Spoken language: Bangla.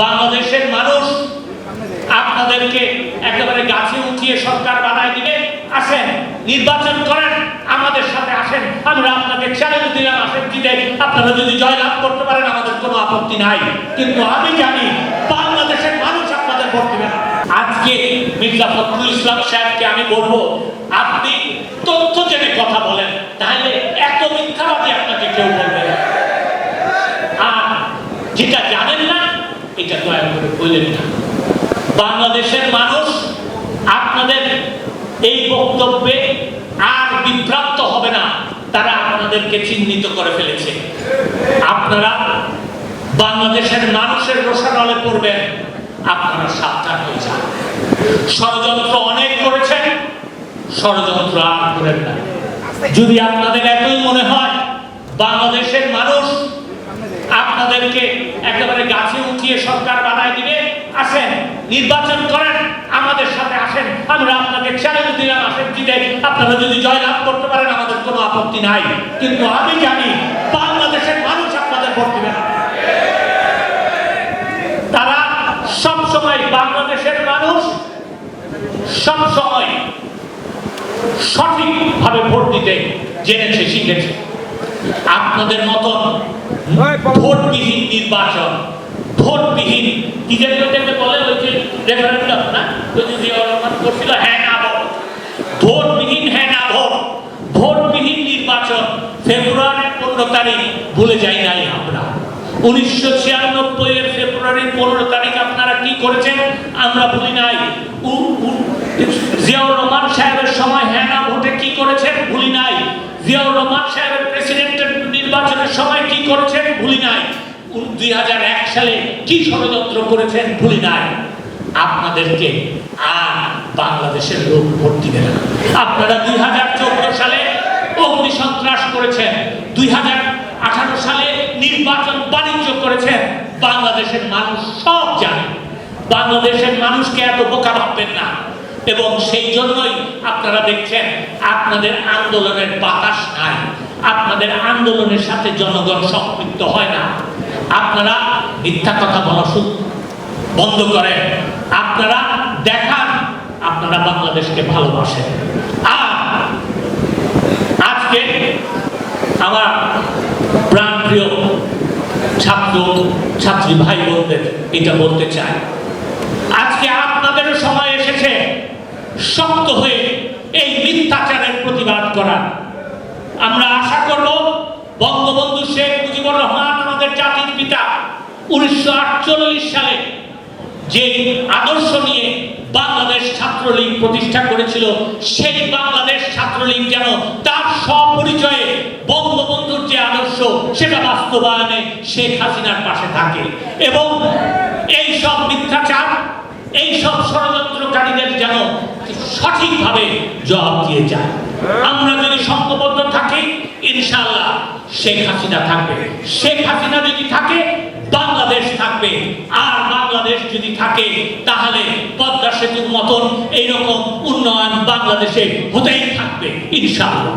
বাংলাদেশের মানুষ আপনাদেরকে একেবারে গাছে উঠিয়ে সরকার বানায় দিবে। আসেন, নির্বাচন করেন, আমাদের সাথে আসেন। আমরা আপনাকে চ্যালেঞ্জ দিলাম আসেন জিতে আপনারা যদি জয়লাভ করতে পারেন, আমাদের কোনো আপত্তি নাই। কিন্তু আমি জানি বাংলাদেশের মানুষ আপনাদের ভোট দিবে আজকে মির্জা ফখরুল ইসলাম সাহেবকে আমি বলব, আপনি তথ্য জেনে কথা বলেন, তাহলে এত মিথ্যাবাদী আপনাকে কেউ বলবে আর যেটা জানেন না এটা দয়া করে বললেন না। বাংলাদেশের মানুষ আপনাদের এই বক্তব্যে আর বিভ্রান্ত হবে না, তারা আপনাদেরকে চিহ্নিত করে ফেলেছে। আপনারা বাংলাদেশের মানুষের রোষানলে পড়বেন, আপনারা সাবধান হয়ে যান। ষড়যন্ত্র অনেক করেছেন, ষড়যন্ত্র আর করেন না। যদি আপনাদের এতই মনে হয়, বাংলাদেশের মানুষ আপনাদেরকে একেবারে গাছে উঠিয়ে সরকার বানায় দিবে। আসেন, নির্বাচন করেন, আমাদের সাথে আসেন। আমরা আপনাকে চ্যালেঞ্জ দিলাম, আসেন জিতে। আপনারা যদি জয়লাভ করতে পারেন, আমাদের কোনো আপত্তি নাই। কিন্তু আমি জানি, বাংলাদেশের মানুষ আপনাদের ভোট দিবে না। তারা সব সময় বাংলাদেশের মানুষ সব সময় সঠিকভাবে ভোট দিতে জেনেছে, শিখেছে। আপনাদের মতন ভোটবিহীন নির্বাচন ভোটবিহীন কি যেন ওটাকে বলে ওই যে রেফারেন্ডাম না? ওই যে জিয়াউর রহমান করছিল হ্যাঁ না ভোট। ভোটবিহীন হ্যাঁ না ভোট। ভোটবিহীন নির্বাচন ফেব্রুয়ারির পনেরো তারিখ ভুলে যাই নাই আমরা। উনিশশো ছিয়ানব্বই এর ফেব্রুয়ারির পনেরো তারিখ আপনারা কি করেছেন? আমরা ভুলি নাই জিয়াউর রহমান সাহেবের সময় হ্যাঁ না ভোটে কি করেছেন? ভুলি নাই। জিয়াউর রহমান সাহেবের সময় কি করেছেন ভুলি নাই। দুই হাজার এক সালে কি ষড়যন্ত্র করেছেন ভুলি নাই। আপনাদেরকে আর বাংলাদেশের লোক ভোট দিবে না। আপনারা দুই হাজার চোদ্দ সালে অগ্নি সন্ত্রাস করেছেন, দুই হাজার আঠারো সালে নির্বাচন বাণিজ্য করেছেন। বাংলাদেশের মানুষ সব জানে। বাংলাদেশের মানুষকে এত বোকা ভাববেন না। এবং সেই জন্যই আপনারা দেখছেন, আপনাদের আন্দোলনের বাতাস নাই। আপনাদের আন্দোলনের সাথে জনগণ সম্পৃক্ত হয় না। আপনারা মিথ্যা কথা বলা বন্ধ করেন। আপনারা দেখান, আপনারা বাংলাদেশকে ভালোবাসেন। আর আজকে আমার প্রাণপ্রিয় ছাত্র, ছাত্রী ভাই বোনদের এটা বলতে চাই। আজকে শক্ত হয়ে এই মিথ্যাচারের প্রতিবাদ করা। আমরা আশা করব বঙ্গবন্ধু শেখ মুজিবুর রহমান, আমাদের জাতির পিতা, উনিশশো আটচল্লিশ সালে যে আদর্শ নিয়ে বাংলাদেশ ছাত্রলীগ প্রতিষ্ঠা করেছিল, সেই বাংলাদেশ ছাত্রলীগ যেন তার সপরিচয়ে বঙ্গবন্ধুর যে আদর্শ, সেটা বাস্তবায়নে শেখ হাসিনার পাশে থাকে। এবং এই সব মিথ্যাচার, এই সব ষড়যন্ত্রকারীদের যেন সঠিকভাবে জবাব দিয়ে যায়। আমরা যদি সংকবদ্ধ থাকি, ইনশাআল্লাহ শেখ হাসিনা থাকবে। শেখ হাসিনা যদি থাকে, বাংলাদেশ থাকবে। আর বাংলাদেশ যদি থাকে, তাহলে পদ্মা সেতুর মতন এইরকম উন্নয়ন বাংলাদেশে হতেই থাকবে, ইনশাআল্লাহ।